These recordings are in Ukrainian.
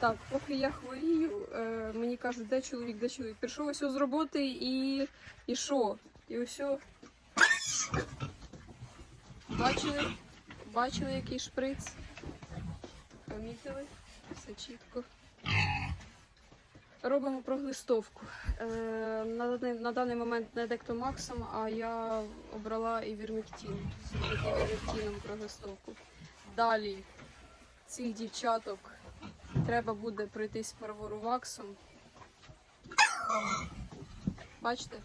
Так, поки я хворію, е, мені кажуть, де чоловік, де чоловік. Прийшов ось з роботи і. І що? І ось. Бачили? Бачили, який шприц? Помітили? Все чітко. Робимо проглистовку. Е, на, на даний момент не дектомаксом, а я обрала і вірмектин. З вірмектином проглистовку. Далі цих дівчаток треба буде пройтись парворуваксом. Бачите?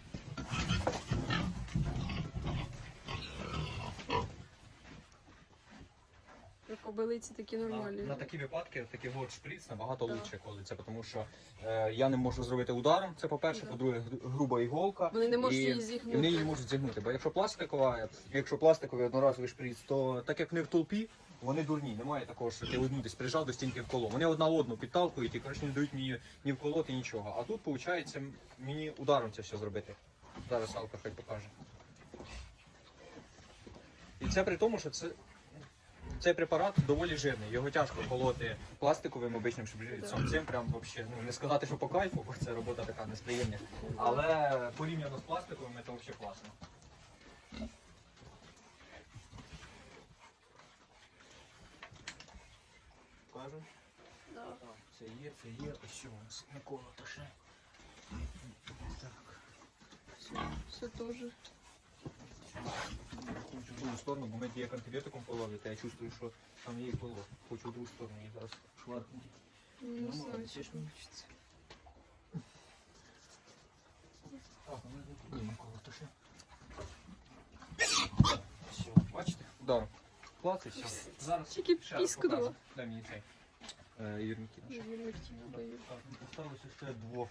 Кобилиці такі нормальні. На, на такі випадки такий от шприц набагато Так. лучше колиться, тому що е, я не можу зробити ударом, це по-перше, Да. по-друге, груба іголка. Вони не можуть і, її і зігнути. вони її можуть зігнути. Бо якщо пластикова, якщо пластиковий одноразовий шприц, то так як не в толпі, вони дурні. Немає такого, що ти одну десь прижав до стінки вколов. Вони одна одну підталкують і коротше не дають мені ні вколоти, нічого. А тут виходить мені ударом це все зробити. Зараз Алка хай покаже. І це при тому, що це. Цей препарат доволі жирний, його тяжко колоти пластиковим обичним шприцом. Цим прям вообще, ну не сказати, що по кайфу, бо це робота така несприємна. Але порівняно з пластиковим це взагалі класно. Кажу? Да. Це є, це є, ось що у нас наколото ще. Так. Все, все теж. Хочу в другу сторону, бо ми є антибіотиком половити, я чувствую, що там є і поло. Хочу в другу сторону і зараз шваркнути. Не Ну, знаю, ладно, чи це ж вийде. Так, ну ні, наколото ще. Все, бачите? Удар. Клац і все. Зараз Тільки ще раз піскнула. покажу. Дай мені цей. Е, Ірміки наші. Вірмектин даю. Так, ну, Осталося ще двох,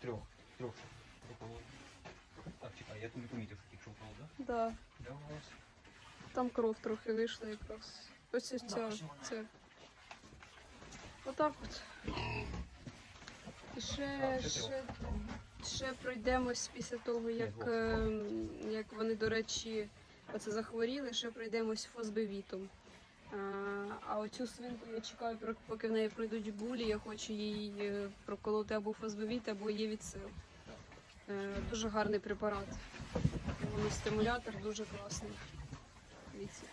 трьох, трьох. проколов. Так, чекай, я не помітив, що тільки що впало, да? Де у? Там кров трохи вийшла якраз. Ось ось ця. це. Отак от. І ще, ще ще, пройдемось після того, як, двох. е, як вони, до речі, оце захворіли, ще пройдемось фосбевітом. А, а оцю свинку я чекаю, поки в неї пройдуть булі, я хочу їй е, проколоти або фосбевіт, або євіцил. Е, Дуже гарний препарат. Воно стимулятор дуже класний. Дивіться.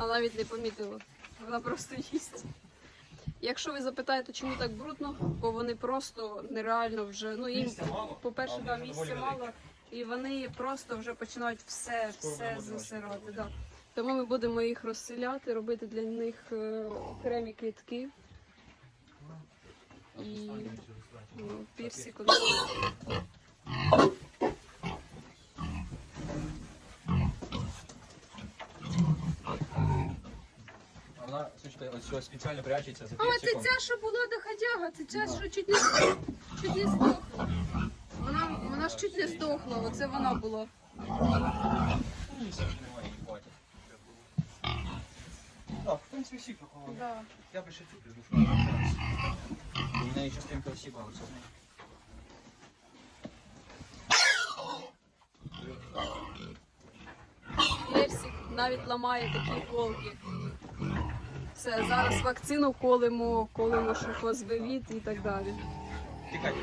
А навіть не помітила. Вона просто їсть. Якщо ви запитаєте, чому так брудно, бо вони просто нереально вже. Ну їм, по-перше, да, місця мало, і вони просто вже починають все все засирати. Да. Тому ми будемо їх розселяти, робити для них е, окремі квітки. І ну, пірсик. Вона, слухайте, ось що спеціально прячеться за А, це ця, що була доходяга, це ця, що чуть не, чуть не здохла. Вона, вона ж чуть не здохла, оце вона була. Ж немає, хватить. Так, в принципі, всі прокололи. Да. Я би ще цю придушу. У неї частинка всі бавиться з нею. Персик навіть ламає такі голки. Все, зараз вакцину колемо, колемо шофозвивіт і так далі. Тікайте.